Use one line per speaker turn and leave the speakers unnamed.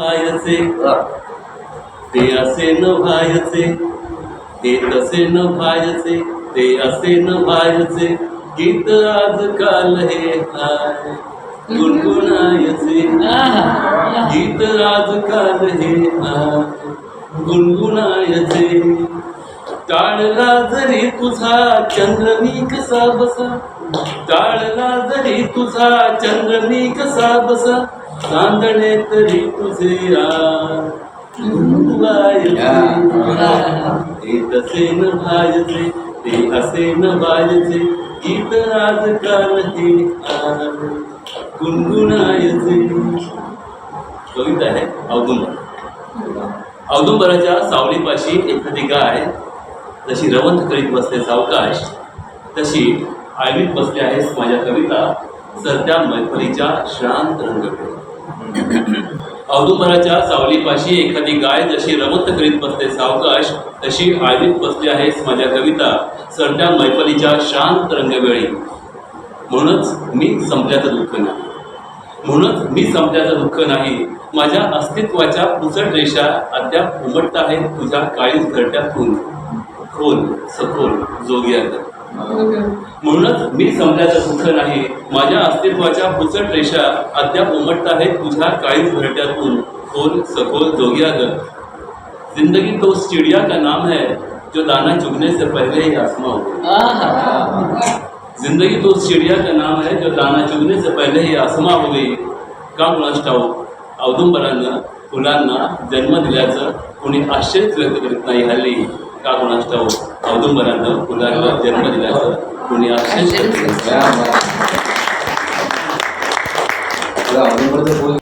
व्हायचे ते असे न व्हायचे ते तसे न व्हायचे ते असे न व्हायचे गीत आजकाल हे हाय. गुणगुणायचे. गीत आजकाल हे हाय. गुणगुणायचे. टाळला जरी तुझा चंद्र मी कसा बसा टाळला जरी तुझा चंद्र मी कसा बसा चांदणे तरी तुझे ते तसे न भाजचे ते असे न भाजचे गीत आजकाल हे. गुणगुणायचे. कविता आहे औदुंबर. औदुंबराच्या सावलीपाशी एखादी गाय जशी रवंथ करीत बसते सावकाश तशी आळवीत बसली आहेस माझ्या कविता सरत्या मैफलीच्या श्रांत रंगकडे औदुंबराच्या सावलीपाशी एखादी गाय जशी रमत करीत बसते सावकाश तशी आळवीत बसली आहेस माझ्या कविता सरत्या मैफलीच्या शांत रंगवेळी. म्हणूनच मी संपल्याचं दुःख नाही. म्हणूनच मी संपल्याचं दुःख नाही. माझ्या अस्तित्वाच्या पुसट रेषा अद्याप उमटत आहेत तुझ्या काळीच घरट्यातून. खोल सखोल जोग्यात म्हणूनच मी संपल्याचं दुःख नाही. माझ्या अस्तित्वाच्या पुसट रेषा अद्याप उमटत आहेत तुझ्या काळीच घरट्यातून. खोल सखोल जोग्यागत. जिंदगी तो चिड़िया का नाम है जो दाना चुगने से पहले ही आसमां हो गई जिंदगी तो उस चिड़िया का नाम है जो दाना चुगने से पहले ही आसमा हो गई का कुणास ठाऊक औदुंबरानं फुलांना जन्म दिल्याचं कोणी आश्चर्यच व्यक्त करीत नाही हल्ली. का कुणास ठाऊक औदुंबरानं फुलांना जन्म दिल्याचं कोणी व्यक्त